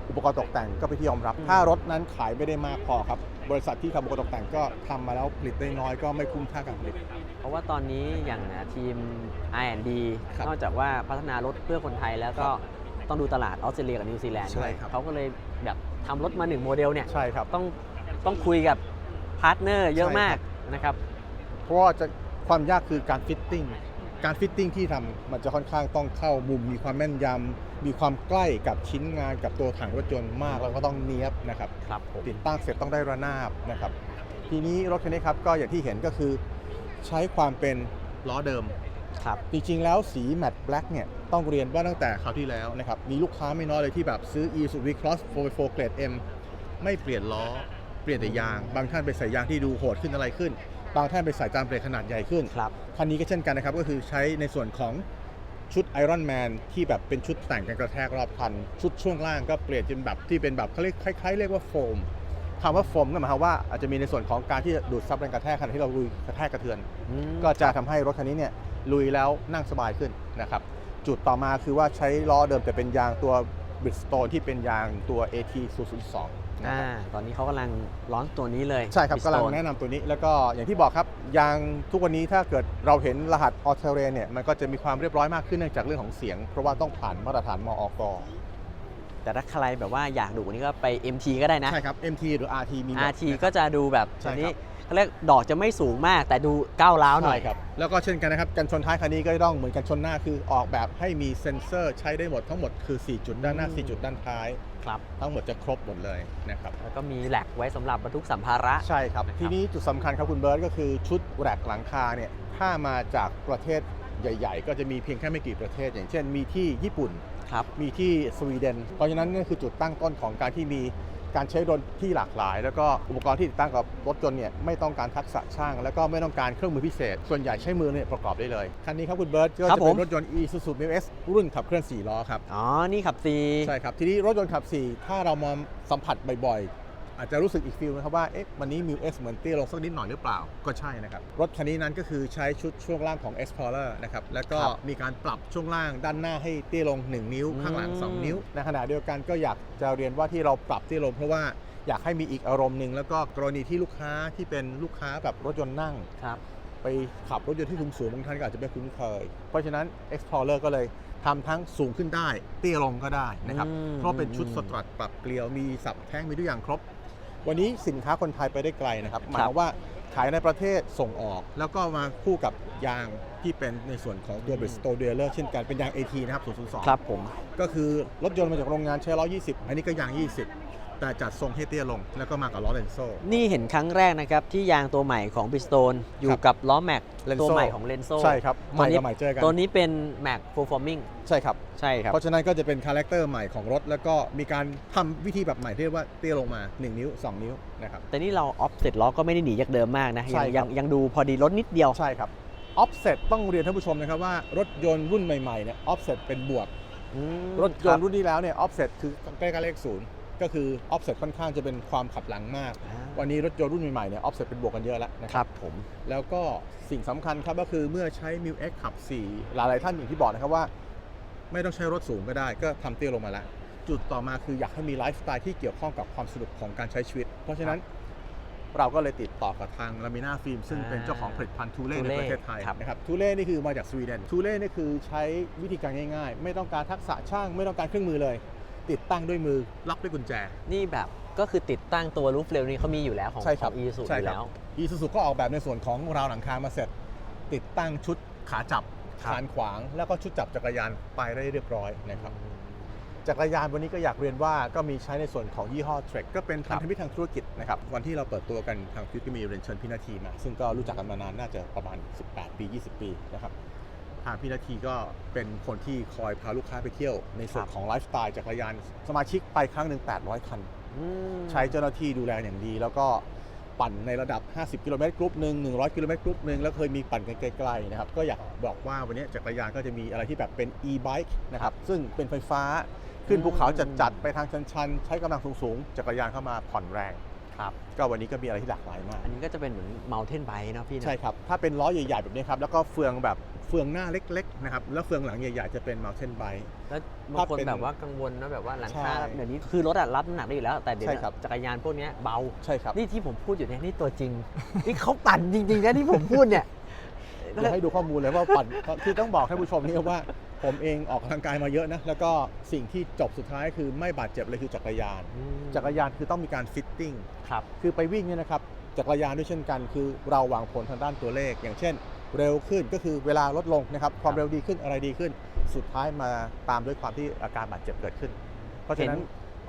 อุปกรณ์ตกแต่งก็ไปนที่ยอมรับ ถ้ารถนั้นขายไม่ได้มากพอครับ บริษัทที่ทำอุปกรณ์ตกแต่งก็ทำมาแล้วผลิตได้น้อยก็ไม่คุ้มค่าการผลิต เพราะว่าตอนนี้อย่างทีม R&D ครับนอกจากว่าพัฒนารถเพื่อคนไทยแล้วก็ต้องดูตลาดออสเตรเลียกับนิวซีแลนด์ใช่ด้วยครับ เขาก็เลยแบบทำรถมาหนึ่งโมเดลเนี่ย ใช่ครับ ต้องต้องคุยกับพาร์ทเนอร์เยอะใช่ครับมากนะครับ เพราะว่าจะความยากคือการฟิตติ้ง การฟิตติ้งที่ทำมันจะค่อนข้างต้องเข้ามุมมีความแม่นยำมีความใกล้กับชิ้นงานกับตัวถังรถยนต์มากแล้วก็ต้องเนี้ยบนะครับครับผมติดตั้งเสร็จต้องได้ระนาบนะครับ ทีนี้รถคันนี้ครับก็อย่างที่เห็นก็คือ ใช้ความเป็นล้อเดิมครับจริงๆแล้วสีแมตต์แบล็กเนี่ยต้องเรียนว่าตั้งแต่คราวที่แล้วนะครับมีลูกค้าไม่น้อยเลยที่แบบซื้อ e s u v Cross 4x4 เกรด M ไม่เปลี่ยนล้อเปลี่ยนแต่ยาง บางท่านไปใส่ยางที่ดูโหดขึ้นอะไรขึ้น บางท่านไปใส่จานเบรกขนาดใหญ่ขึ้นครับ คันนี้ก็เช่นกันนะครับ ก็คือใช้ในส่วนของชุด Iron Man ที่แบบเป็นชุดแต่งกันกระแทกรอบคัน ชุดช่วงล่างก็เปลี่ยนเป็นแบบที่เป็นแบบเขาเรียกคล้ายๆเรียกว่าโฟมคำว่าโฟมก็หมายความว่าอาจจะมีในส่วนของการที่จะดูดซับแรงกระแทกขณะที่เราลุยกระแทกกระเทือนอืมก็จะทำให้รถคันนี้เนี่ยลุยแล้วนั่งสบายขึ้นนะครับจุดต่อมาคือว่าใช้ล้อเดิมแต่เป็นยางตัว Bridgestone ที่เป็นยางตัว AT 002 นะอ่าครับตอนนี้เขากำลังร้อนตัวนี้เลยใช่ครับ Bridgestone กำลังแนะนำตัวนี้แล้วก็อย่างที่บอกครับยางทุกวันนี้ถ้าเกิดเราเห็นรหัสออเทเรนเนี่ยมันก็จะมีความเรียบร้อยมากขึ้นเนื่องจากเรื่องของเสียง เพราะว่าต้องผ่านมาตรฐานมอกแต่ถ้าใครแบบว่าอยากดูกว่านี้ก็ไป MT ก็ได้นะ ใช่ครับ MT หรือ RT มีหมด RT นะครับก็จะดูแบบใช่อันนี้ครับเขาเรียกดอกจะไม่สูงมาก แต่ดูก้าวร้าวหน่อย ใช่ครับแล้วก็เช่นกันนะครับกันชนท้ายคันนี้ก็ต้องเหมือนกันชนหน้าคือออกแบบให้มีเซ็นเซอร์ใช้ได้หมดทั้งหมดคือ 4 จุดด้านหน้า อืม 4 จุดด้านท้าย ครับทั้งหมดจะครบหมดเลยนะครับแล้วก็มีแหลกไว้สำหรับบรรทุกสัมภาระใช่ครับนะครับทีนี้จุดสำคัญครับคุณเบิร์ตก็คือชุดแรกหลังคาเนี่ยถ้ามาจากประเทศใหญ่ ๆ ก็จะมีเพียงแค่ไม่กี่ประเทศ อย่างเช่นมีที่ญี่ปุ่นครับมีที่สวีเดน เพราะฉะนั้นนั่นคือจุดตั้งต้นของการที่มี การใช้รถที่หลากหลาย แล้วก็อุปกรณ์ที่ติดตั้งกับรถยนต์เนี่ยไม่ต้องการทักษะช่าง แล้วก็ไม่ต้องการเครื่องมือพิเศษ ส่วนใหญ่ใช้มือเนี่ยประกอบได้เลยคันนี้ครับคุณเบิร์ตก็ครับจะผเป็มนรถยนต์ Isuzu Mu X รุ่นขับเคลื่อน4ล้อครับอ๋อนี่ขับซีใช่ครับทีนี้รถยนต์ขับ4ถ้าเรามาสัมผัสบ่อยๆ อาจจะรู้สึกอีกฟิลนะครับว่าเอ๊ะวันนี้ m ิ X เหมือนเตี้ยลงสักนิดหน่อยหรือเปล่าก็ใช่นะครับ รถคันนี้นั้นก็คือใช้ชุดช่วงล่างของ Explorer นะครับแล้วก็ครับมีการปรับช่วงล่างด้านหน้าให้เตี้ยลง 1 นิ้ว ข้างหลังอืม2นิ้ว ในขณะเดียวกันก็อยากจะเรียนว่าที่เราปรับเตี้ยลงเพราะว่าอยากให้มีอีกอารมณ์หนึ่งแล้วก็กรณีที่ลูกค้าที่เป็นลูกค้าแบบรถยนต์นั่งครับไปขับรถยนต์ที่สูงสูงๆบางท่านก็อาจจะไม่คุ้นเคย เพราะฉะนั้น Explorer ก็เลยทำทั้งสูงขึ้นได้ เตี้ยลงก็ได้นะครับอืมเพราะเป็นชุดอืมสตรัทปรับเกลียวมีสับแท่งมีทุกอย่างครบ วันนี้สินค้าคนไทยไปได้ไกลนะครับหมายความว่าขายในประเทศส่งออก แล้วก็มาคู่กับยางที่เป็นในส่วนของตัว Bridgestone Dealer เช่นกันเป็นยาง AT นะครับ002ครับผมก็คือรถยนต์มาจากโรงงานใช้120 อันนี้ก็ยาง 20 แต่จัดทรงให้เตี้ยลง แล้วก็มากับล้อเลนโซ่นี่เห็นครั้งแรกนะครับ ที่ยางตัวใหม่ของ Bridgestone อยู่กับล้อแม็ก Lenso ตัวใหม่ของเลนโซใช่ครับใหม่กับใหม่เจอกัน ตัวนี้เป็นแม็ก performing ใช่ครับ ใช่ครับ เพราะฉะนั้นก็จะเป็นคาแรคเตอร์ใหม่ของรถ แล้วก็มีการทำวิธีแบบใหม่ที่เรียกว่าเตี้ยลงมา 1 นิ้ว 2 นิ้วนะครับ แต่นี่เราออฟเซ็ตล้อก็ไม่ได้หนีจากเดิมมากนะใช่ยังครับ ยังยังดูพอดีรถนิดเดียวใช่ครับ offset ต้องเรียนท่านผู้ชมนะครับว่ารถยนต์รุ่นใหม่ๆเนี่ย offset เป็นบวก อืมรถยนต์คบรุ่นที่แล้วเนี่ย offset คือใกล้กับเลขศูนย์ ก็คือ offset ค่อนข้างจะเป็นความขับหลังมากอ่าวันนี้รถยนต์รุ่นใหม่ๆเนี่ย offset เป็นบวกกันเยอะแล้วนะคครับรับผมแล้วก็สิ่งสำคัญครับก็คือเมื่อใช้ m i X ขับ 4 หลายๆท่านอย่างที่บอกนะครับว่า ไม่ต้องใช้รถสูงก็ได้ ก็ทำเตี้ยลงมาแล้วจุดต่อมาคืออยากให้มีไลฟ์สไตล์ที่เกี่ยวข้องกับความสนุกของการใช้ชีวิต เพราะฉะนั้นเราก็เลยติดต่อกับทางลามิน่าฟิล์มซึ่งเป็นเจ้าของผลิตภัณฑ์ทูเล่ในประเทศไทยครับนะครับทูเล่นี่คือมาจากสวีเดนทูเล่นี่คือใช้วิธีการง่ายๆ ไม่ต้องการทักษะช่าง ไม่ต้องการเครื่องมือเลย ติดตั้งด้วยมือล็อกด้วยกุญแจ นี่แบบก็คือติดตั้งตัวรูฟเรลนี่เขามีอยู่แล้วของใช่ครับอีซูใช่อยู่ครับ แล้ว อีซูซูก็ออกแบบในส่วนของราวหลังคามาเสร็จ ติดตั้งชุดขาจับครับ คานขวาง แล้วก็ชุดจับจักรยานไปได้เรียบร้อยนะครับจักรยานวันนี้ก็อยากเรียนว่าก็มีใช้ในส่วนของยี่ห้อ Trek ก็เป็นพันธมิตรทางธุรกิจนะครับวันที่เราเปิดตัวกันทางฟิตก็มีเรียนเชิญพี่นาทีมาซึ่งก็รู้จักกันมานานน่าจะประมาณ 18 ปี 20 ปีนะครับทางพี่นาทีก็เป็นคนที่คอยพาลูกค้าไปเที่ยว ในส่วนของไลฟ์สไตล์จักรยาน สมาชิกไปครั้งหนึ่ง800 คันอืมใช้เจ้าหน้าที่ดูแลอย่างดี แล้วก็ปั่นในระดับ 50 กิโลเมตรกรุ๊ปหนึ่ง100 กิโลเมตรกรุ๊ปหนึ่งแล้วเคยมีปั่นกันไกลๆนะครับ ก็อยากบอกว่าวันนี้จักรยานก็จะมีอะไรที่แบบเป็น e-bike นะครับ ซึ่งเป็นไฟฟ้าขึ้นภูเขาจัดๆไปทางชันๆ ใช้กำลังสูงๆ จักรยานเข้ามาผ่อนแรง ครับก็วันนี้ก็มีอะไรที่หลากหลายมาก อันนี้ก็จะเป็นเหมือน mountain bike เนาะพี่เนอะ ใช่ครับ ถ้าเป็นล้อใหญ่ๆแบบนี้ครับ แล้วก็เฟืองแบบเฟืองหน้าเล็กๆนะครับ แล้วเฟืองหลังใหญ่ๆจะเป็น mountain bike แล้วบางคนถ้าเป็นแบบว่ากังวลนะแบบว่าหลังคาใช่เดี๋ยวนี้คือรถอะรับน้ำหนักได้อยู่แล้ว แต่เดี๋ยวใช่นี้ครับ จักรยานพวกเนี้ยเบา ใช่ครับนี่ที่ผมพูดอยู่เนี่ยนี่ตัวจริง นี่เขาปั่นจริงๆนะที่ผมพูดเนี่ย เดี๋ยวให้ดูข้อมูลเลยว่าปั่นคือต้องบอกท่านผู้ชมนี่ว่า ผมเองออกกำลังกายมาเยอะนะแล้วก็สิ่งที่จบสุดท้ายคือไม่บาดเจ็บเลยคือจักรยานอืมจักรยานคือต้องมีการฟิตติ้งครับคือไปวิ่งเนี่ยนะครับจักรยานด้วยเช่นกัน คือเราวางผลทางด้านตัวเลข อย่างเช่น เร็วขึ้นก็คือเวลาลดลงนะครับความเร็วดีขึ้นอะไรดีขึ้น สุดท้ายมาตามด้วยความที่อาการบาดเจ็บเกิดขึ้น เพราะเห็ฉะนนั้น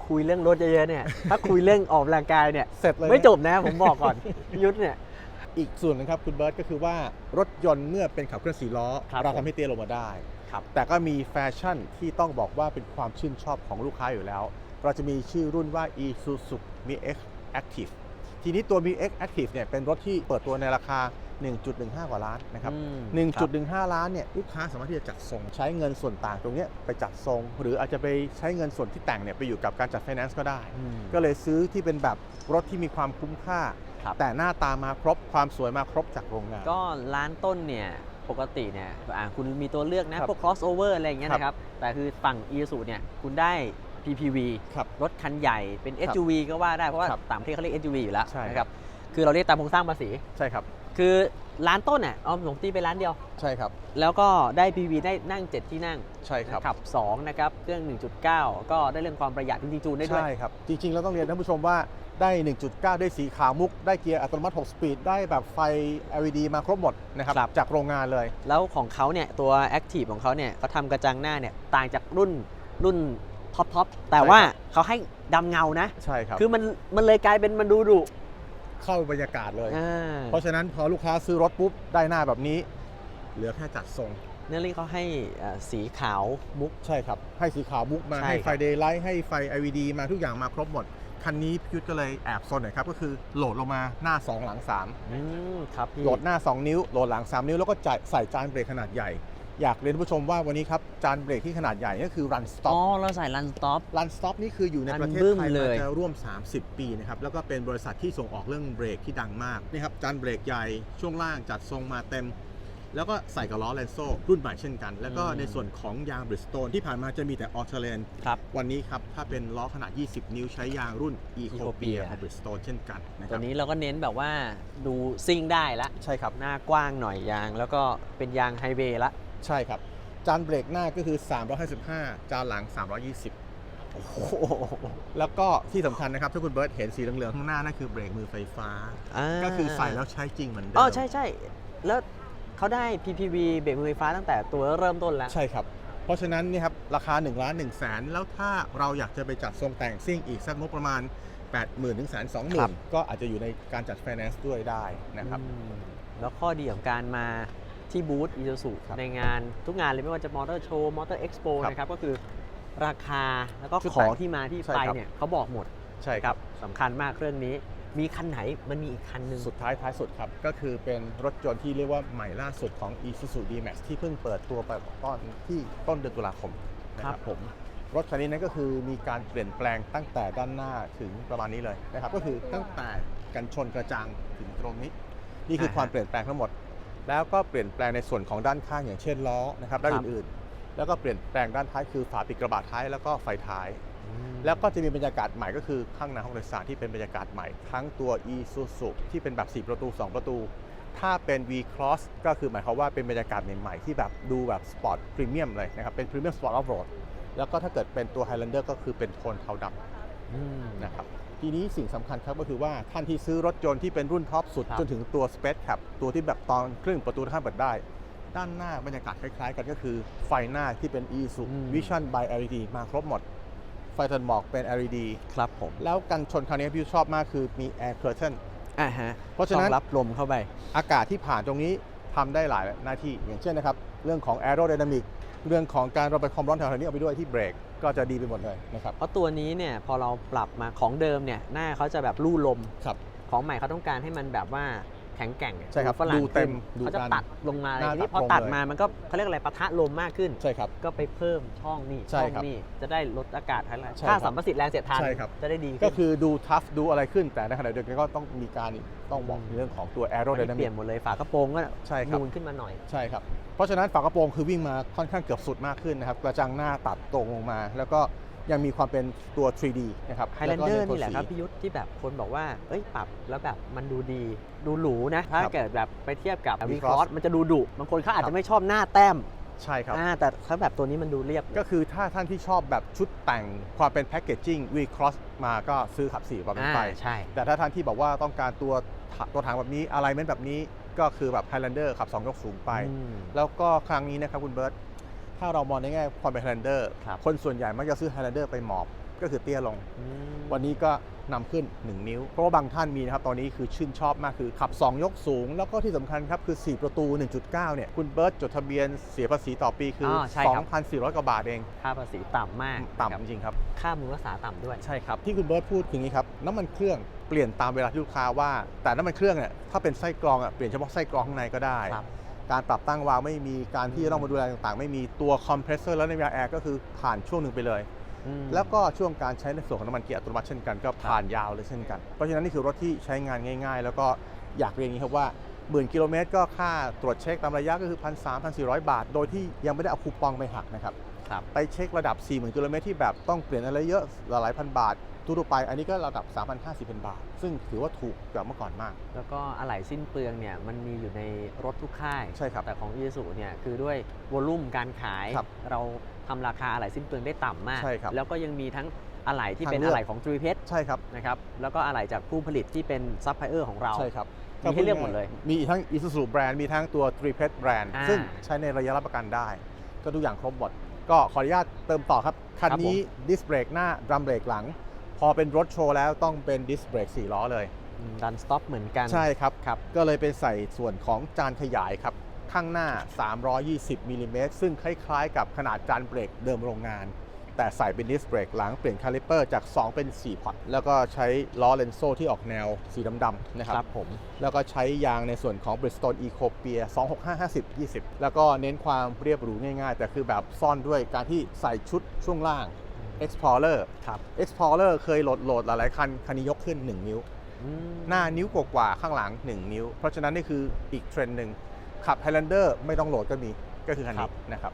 คุยเรื่องรถเยอะๆเนี่ยถ้าคุยเรื่องออกกำลังกายเนี่ยเสร็จเลยนะไม่จบนะผมบอกก่อนพี่ยุทธเนี่ยอีกส่วนหนึงครับคุณเบิร์ตก็คือว่ารถยนต์เมื่อเป็นขับเคลื่อนสี่ล้อครับเราผมทำให้เตี้ยลงมาได้ ครับแต่ก็มีแฟชั่นที่ต้องบอกว่าเป็นความชื่นชอบของลูกค้าอยู่แล้ว เราจะมีชื่อรุ่นว่า Isuzu Mi X Active ทีนี้ตัว Mi X Active เนี่ยเป็นรถที่เปิดตัวในราคา 1.15 กว่าล้านนะครับอืมครับ1.15 ล้านเนี่ยลูกค้าสามารถที่จะจัดทรงใช้เงินส่วนต่างตรงเนี้ยไปจัดทรงหรืออาจจะไปใช้เงินส่วนที่แต่งเนี่ยไปอยู่กับการจัดไฟแนนซ์ก็ได้อืมก็เลยซื้อที่เป็นแบบรถที่มีความคุ้มค่าครับแต่หน้าตามาครบความสวยมาครบจากโรงงาน ก็ร้านต้นเนี่ย ปกติเนี่ยอ่าคุณมีตัวเลือกนะครับพวก crossover อะไรอย่างเงี้ยครับนะครับ แต่คือฝั่ง i s u เนี่ยคุณได้ PPV ครับรถคันใหญ่เป็นครับ SUV ก็ว่าได้ เพราะว่าครับต่างประเทศเขาเรียก SUV อยู่แล้วใช่นะครับ คือเราเรียกตามโครงสร้างภาษี ใช่ใช่ครับ คือร้านต้นเนี่ยเอาผมตีไปร้านเดียว ใช่ครับ แล้วก็ได้ PPV ได้นั่ง 7 ที่นั่ง ใช่ครับ ขับ 2 นะครับ เครื่อง 1.9 ก็ได้เรื่องความประหยัดจริงๆจูนได้ด้วย ใช่ครับ จริงๆ เราต้องเรียนท่านผู้ชมว่า ได้ 1.9 ได้สีขาวมุก ได้เกียร์อัตโนมัติ 6 สปีด ได้แบบไฟ LED มาครบหมดนะครับครับจากโรงงานเลย แล้วของเขาเนี่ย ตัว Active ของเขาเนี่ยเขาทำกระจังหน้าเนี่ย ต่างจากรุ่นรุ่นท็อปทอปแต่ใช่ครับว่าเขาให้ดำเงานะ ใช่ครับ คือมันมันเลยกลายเป็นมันดูดุเข้าบรรยากาศเลยอ่าเพราะฉะนั้นพอลูกค้าซื้อรถปุ๊บ ได้หน้าแบบนี้ เหลือแค่จัดทรงเนื่องจากเขาให้อ่าสีขาวมุก ใช่ครับ ให้สีขาวมุกมาใช่ให้ครับไฟเดย์ไลท์ ให้ไฟ LED มาทุกอย่างมาครบหมด คันนี้พี่ยุทธก็เลยแอบซนหน่อยครับก็คือโหลดลงมาหน้า 2 หลัง 3 อืมครับพี่โหลดหน้า 2 นิ้วโหลดหลัง 3 นิ้วแล้วก็จ่ายใส่จานเบรกขนาดใหญ่ อยากเรียนท่านผู้ชมว่าวันนี้ครับจานเบรกที่ขนาดใหญ่ก็คือ Run อ๋ Stop อเราใส่ลันสต็อป Run Stop นี่คืออยู่ในประเทศอันบึ้มไทยเลมาย จะร่วม 30 ปีนะครับแล้วก็เป็นบริษัทที่ส่งออกเรื่องเบรกที่ดังมากนี่ครับจานเบรกใหญ่ช่วงล่างจัดทรงมาเต็ม แล้วก็ใส่กับล้อแลนโซ่รุ่นใหม่เช่นกัน แล้วก็อืมในส่วนของยางบริสโตนที่ผ่านมาจะมีแต่ออ t เทเลนครับวันนี้ครับ ถ้าเป็นล้อขนาด 20 นิ้วใช้ยางรุ่น e c o p i a Ecopia ของบริสโตนเช่นกันนะคตัรัวบนี้เราก็เน้นแบบว่าดูซิ่งได้ละใช่ครับหน้ากว้างหน่อยยาง แล้วก็เป็นยางไฮเวย์ละใช่ครับ จานเบรกหน้าก็คือ 355 จานหลัง 320โอ้โหแล้วก็ที่สำคัญนะครับ ถ้าคุณเบิร์ตเห็นสีเหลืองๆข้างหน้านั่นคือเบรกมือไฟฟ้าาก็คือใส่แล้วใช้จริงเหมือนเดิมอ๋อใช่ใช่แล้ว เขาได้ PPV เบรกมือไฟฟ้าตั้งแต่ตัวเริ่มต้นแล้ว ใช่ครับ เพราะฉะนั้นเนี่ยครับราคา1ล้าน1แสนแล้วถ้าเราอยากจะไปจัดทรงแต่งซิ่งอีกสักงบประมาณ 8 0,000ถึงแสนสองหครัมื่บนก็อาจจะอยู่ในการจัดไฟแนนซ์ด้วยได้นะครับอืมแล้วข้อดีของการมาที่บูธอี u ู u ครับในงานทุกงานเลยไม่ว่าจะมอเตอร์โชว์มอเตอร์เอ็กซ์โปครับนะครับก็คือราคาแล้วก็ชุดขแต่องงที่มาที่ใช่ไปครับเนี่ยเขาบอกหมดใช่ครับสำคัญมากเครื่องนี้ มีคันไหนมันมีอีกคันหนึ่งสุดท้ายท้ายสุดครับ ก็คือเป็นรถยนต์ที่เรียกว่าใหม่ล่าสุดของ Isuzu D-Max ที่เพิ่งเปิดตัวไปตอนที่ต้นเดือนตุลาคมนะคครัรับบผมรถคันนี้นั้นก็คือมีการเปลี่ยนแปลงตั้งแต่ด้านหน้าถึงประมาณนี้เลยนะครับก็คือตั้งแต่กันชนกระจังถึงตรงนี้นี่คืออ่าฮะความเปลี่ยนแปลงทั้งหมด แล้วก็เปลี่ยนแปลงในส่วนของด้านข้างอย่างเช่นล้อนะครับด้านครับอื่นๆ แล้วก็เปลี่ยนแปลงด้านท้ายคือฝาปิดกระบะท้ายแล้วก็ไฟท้ายอืม แล้วก็จะมีบรรยากาศใหม่ก็คือข้างในห้องโดยสารที่เป็นบรรยากาศใหม่ ทั้งตัว Isuzu ที่เป็นแบบ 4 ประตู 2 ประตู ถ้าเป็น V Cross ก็คือหมายความว่าเป็นบรรยากาศใหม่ๆที่แบบดูแบบสปอร์ตพรีเมียมเลยนะครับ เป็นพรีเมียมสปอร์ตออฟโรดแล้วก็ถ้าเกิดเป็นตัว Highlander ก็คือเป็นโทนเทาดอืมำนะครับทีนี้สิ่งสำคัญครับก็คือว่าท่านที่ซื้อรถยนต์ที่เป็นรุ่นท็อปสุดครับจนถึงตัว Space Cap ตัวที่แบบตอนครึ่งประตูท่านเปิดได้ ด้านหน้าบรรยากาศคล้ายๆ กันก็คือไฟหน้าที่เป็น Isuzu อืม Vision by LED มาครบหมด ไฟตันหมอกเป็น LED ครับผม แล้วกันชนคราวนี้พี่ชอบมากคือมี air curtain อ่าฮะเพราะฉะนั้นต้องรับลมเข้าไป อากาศที่ผ่านตรงนี้ทำได้หลายหน้าที่อย่างเช่นนะครับ เรื่องของ aerodynamic เรื่องของการระบายความร้อนแถวๆนี้เอาไปด้วยที่เบรกก็จะดีไปหมดเลยนะครับ เพราะตัวนี้เนี่ยพอเราปรับมาของเดิมเนี่ยหน้าเขาจะแบบลู่ลมครับของใหม่เขาต้องการให้มันแบบว่าแข็งแกร่งอะใช่ครับฝรั่งดูเต็มขึ้นดูเขาจะการตัดลงมาอะไรหน้าทีนี้ตัดพอตรงตัดเลยมามันก็เขาเรียกอะไรปะทะลมมากขึ้นใช่ครับก็ไปเพิ่มช่องนี่ใช่ช่องครับนี่จะได้ลดอากาศให้ใช่ค่าครับสัมประสิทธิ์แรงเสียดทานใช่ครับจะได้ดีขึ้นก็คือดูทัฟดูอะไรขึ้นแต่ในขณะเดียวกันก็ต้องมีการต้องบอกอืมในเรื่องของตัวอันนี้ aerodynamic เปลี่ยนหมดเลยฝากระโปรงก็ใช่ครับนูนขึ้นมาหน่อยใช่ครับเพราะฉะนั้นฝากระโปรงคือวิ่งมาค่อนข้างเกือบสุดมากขึ้นนะครับกระจังหน้าตัดตรงลงมา แล้วก็ ยังมีความเป็นตัว 3D นะครับไฮแลนเดอร์วก็นี่แหละครับสีพี่ยุทธที่แบบคนบอกว่า เอ้ยปรับแล้วแบบมันดูดี ดูหรูนะ ถ้าครับเกิดแบบไปเทียบกับ V-Cross วีคอสมันจะดูดุบางคนเขาอาจครัจะบไม่ชอบหน้าแต้มใช่ครับอ่าแต่ถ้าแบบตัวนี้มันดูเรียบ ก็คือถ้าท่านที่ชอบแบบชุดแต่งความเป็นแพ c เกจจิ้ง V Cross มาก็ซื้อขับ4ประมาณอ่าไปใช่แต่ถ้าท่านที่บอกว่าต้องการตัวถังตัวถังแบบนี้อะไรเมนแบบนี้ก็คือแบบ Highlander ขับ2ยกสูงไปอืมแล้วก็ครั้งนี้นะครับคุณเบิร์ต ถ้าเรามองในแง่ความเป็น Highlander ครับคนส่วนใหญ่มักจะซื้อ Highlander ไปหมอบก็คือเตี้ยลงอืมวันนี้ก็นำขึ้น 1 นิ้ว เพราะว่าบางท่านมีนะครับ ตอนนี้คือชื่นชอบมากคือขับ 2 ยกสูง แล้วก็ที่สำคัญครับ คือ 4 ประตู 1.9 เนี่ย คุณเบิร์ตจดทะเบียนเสียภาษีต่อปีคืออใช่ครับ2,400 กว่าบาทเอง ค่าภาษีต่ำมาก ต่ำนะคจรับริงๆครับ ค่ามูลค่าต่ำด้วย ใช่ครับ ที่คุณเบิร์ตพูดคืออย่างนี้ครับ น้ำมันเครื่องเปลี่ยนตามเวลาที่ลูกค้าว่า แต่น้ำมันเครื่องเนี่ย ถ้าเป็นไส้กรองอะ เปลี่ยนเฉพาะไส้กรองข้างในก็ได้ครับ การปรับตั้งวาล์วไม่มีการที่จะต้องมาดูแลต่างๆ ไม่มีตัวคอมเพรสเซอร์และในเวลาแอร์ก็คือผ่านช่วงหนึ่งไปเลยอืมแล้วก็ช่วงการใช้ในส่วนของน้ำมันเกียร์อัตโนมัติเช่นกันก็ผ่านยาวเลยเช่นกัน เพราะฉะนั้นนี่คือรถที่ใช้งานง่าย ๆ แล้วก็อยากเรียนอย่างนี้ครับว่าหมื่นกิโลเมตรก็ค่าตรวจเช็คตามระยะก็คือ1 3 0 0 1 4 0 0บาท โดยที่ยังไม่ได้เอาคูปองไปหักนะครับครับ ไปเช็คระดับ 40,000กิโลเมตรที่แบบต้องเปลี่ยนอะไรเยอะหลายๆพันบาท ทั่วๆไปอันนี้ก็ระดับ3,500บาท ซึ่งถือว่าถูกกว่าเมื่อก่อนมาก แล้วก็อะไหล่สิ้นเปลืองเนี่ยมันมีอยู่ในรถทุกค่าย ใช่ครับ แต่ของอีซูเนี่ยคือด้วยวอลลุ่มการขาย ครับเราทำราคาอะไหล่สิ้นเปลืองได้ต่ำมาก ใช่ครับแล้วก็ยังมีทั้งอะไหล่ที่ทางเป็นเลือก อะไหล่ของทรีเพชใช่ครับ นะครับแล้วก็อะไหล่จากผู้ผลิตที่เป็นซัพพลายเออร์ของเรา ใช่ครับมีให้เลือกหมดเลยมีทั้ง Isuzu แบรนด์ มีทั้งตัว t r i p e t แบรนด์ อ่าซึ่งใช้ในระยะรับประกันได้ ก็ทุกอย่างครบหมด ก็ขออนุญาตเติมต่อครับ คันนี้ดิสเบรกหน้าดรัมเบรกหลัง พอเป็นรถโชว์แล้วต้องเป็นดิสเบรก4ล้อเลย ดันสต็อปเหมือนกันใช่ครับครับ ก็เลยเป็นใส่ส่วนของจานขยายครับ ข้างหน้า 320มิลลิเมตรซึ่งคล้ายๆ กับขนาดจานเบรกเดิมโรงงาน แต่ใส่เป็นดิสเบรกหลังเปลี่ยนคาลิเปอร์จาก 2 เป็น 4 พอตแล้วก็ใช้ล้อเลนโซ่ที่ออกแนวสีดำๆนะคครัรับบผมแล้วก็ใช้ยางในส่วนของ Bridgestone Ecopia 265 50 20 แล้วก็เน้นความเรียบหรูง่ายๆ แต่คือแบบซ่อนด้วยการที่ใส่ชุดช่วงล่าง Explorer ครับ Explorer เคยโหลดโหลดหลายๆคัน คันนี้ยกขึ้น 1 นิ้วอืมหน้านิ้วกว่าๆข้างหลัง 1 นิ้ว เพราะฉะนั้นนี่คืออีกเทรนด์หนึ่งขับ Highlander ไม่ต้องโหลดก็มีก็คือคันนี้นะครับ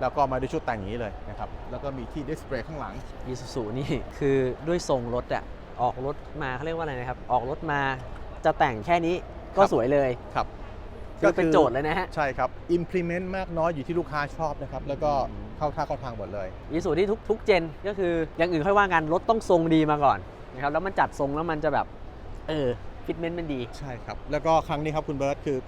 แล้วก็มาด้วยชุดแต่งอย่างนี้เลยนะครับ แล้วก็มีที่ดิสเพลย์ข้างหลังอีซูซูนี่คือด้วยทรงรถอะออกรถมาเขาเรียกว่าอะไรนะครับ ออกรถมาจะแต่งแค่นี้ก็ครับสวยเลยครับคือเป็นโจทย์เลยนะฮะ ใช่ครับ implement มากน้อยอยู่ที่ลูกค้าชอบนะครับ แล้วก็อืม เข้าท่าเข้าทางหมดเลยอีซูที่ทุกทุกเจนก็คืออย่างอื่นค่อยว่ากันรถต้องทรงดีมาก่อนนะครับแล้วมันจัดทรงแล้วมันจะแบบเออฟิตเมนต์มันดีใช่ครับ แล้วก็ครั้งนี้ครับคุณเบิร์ตคือ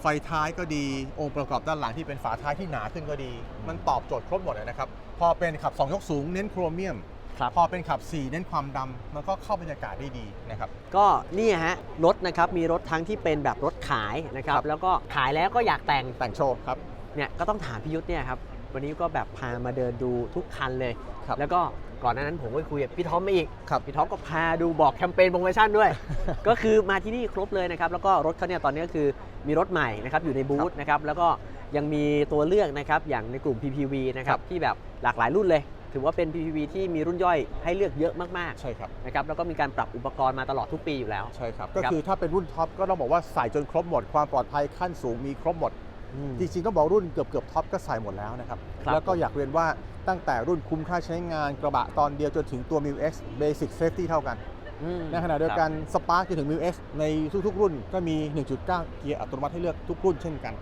ไฟท้ายก็ดีองค์ประกอบด้านหลังที่เป็นฝาท้ายที่หนาขึ้นก็ดี มันตอบโจทย์ครบหมดเลยนะครับ พอเป็นขับ 2 ยกสูงเน้นโครเมียมครับพอเป็นขับ 4 เน้นความดำมันก็เข้าบรรยากาศได้ดีนะครับ ก็นี่ฮะรถนะครับมีรถทั้งที่เป็นแบบรถขายนะครับครับแล้วก็ขายแล้วก็อยากแต่งแต่งโชว์ครับเนี่ยก็ต้องถามพี่ยุทธเนี่ยครับ วันนี้ก็แบบพามาเดินดูทุกคันเลย ครับแล้วก็ก่อนหน้านั้นผมก็คุยกับพี่ท็อปมาอีก ครับพี่ท็อปก็พาดูบอกแคมเปญโปรโมชั่นด้วย ก็คือมาที่นี่ครบเลยนะครับ แล้วก็รถเขาเนี่ยตอนนี้ก็คือมีรถใหม่นะครับอยู่ในบูธนะครับ แล้วก็ยังมีตัวเลือกนะครับอย่างในกลุ่ม PPV นะครับที่แบบหลากหลายรุ่นเลย ถือว่าเป็น PPV ที่มีรุ่นย่อยให้เลือกเยอะมากใช่ครับ ๆนะครับ แล้วก็มีการปรับอุปกรณ์มาตลอดทุกปีอยู่แล้ว ใช่ครับ ก็คือถ้าเป็นรุ่นท็อปก็ต้องบอกว่าใส่จนครบหมด ความปลอดภัยขั้นสูงมีครบหมดอืม จริงๆต้องบอกรุ่นเกือบเกือบท็อปก็ใส่หมดแล้วนะครับครับ แล้วก็อยากเรียนว่าตั้งแต่รุ่นคุ้มค่าใช้งานกระบะตอนเดียวจนถึงตัว m ิ X Basic Safety เท่ากันอืมในขณะเดียวกัน Spark จนถึง m ิ X ในทุกๆ รุ่นก็มี 1.9 เกียร์อัตโนมัติให้เลือกทุกรุ่นเช่นกัน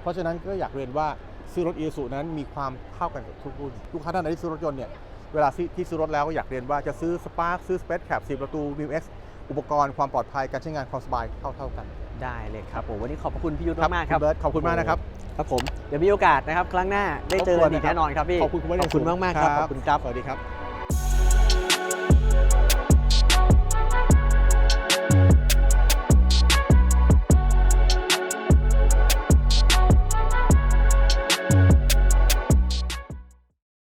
เพราะฉะนั้นก็อยากเรียนว่าซื้อรถ Isuzu นั้นมีความเท่ากันกับทุกรุ่นลูกค้าท่านไหนที่ซื้อรถยนต์เนี่ยเวลาซื้อที่ซื้อรถแล้วก็อยากเรียนว่าจะซื้อ Spark ซื้อ Space Cap 4ประตู m ิ X อุปกรณ์ความปลอดภัยการใช้งานความสบายเท่าๆกัน ได้เลยครับผมวันนี้ขอบพระคุณพี่ยุทธมากๆคคุรับณเบิร์ตขอบคุณมากนะครับครับผมเดี๋ยวมีโอกาสนะครับ ครั้งหน้าได้เจอกันอีกแน่นอนครับพี่ขอบคุณคุณเบิร์ตขอบคุณมากๆครับขอบคุณครับสวัสดีครับ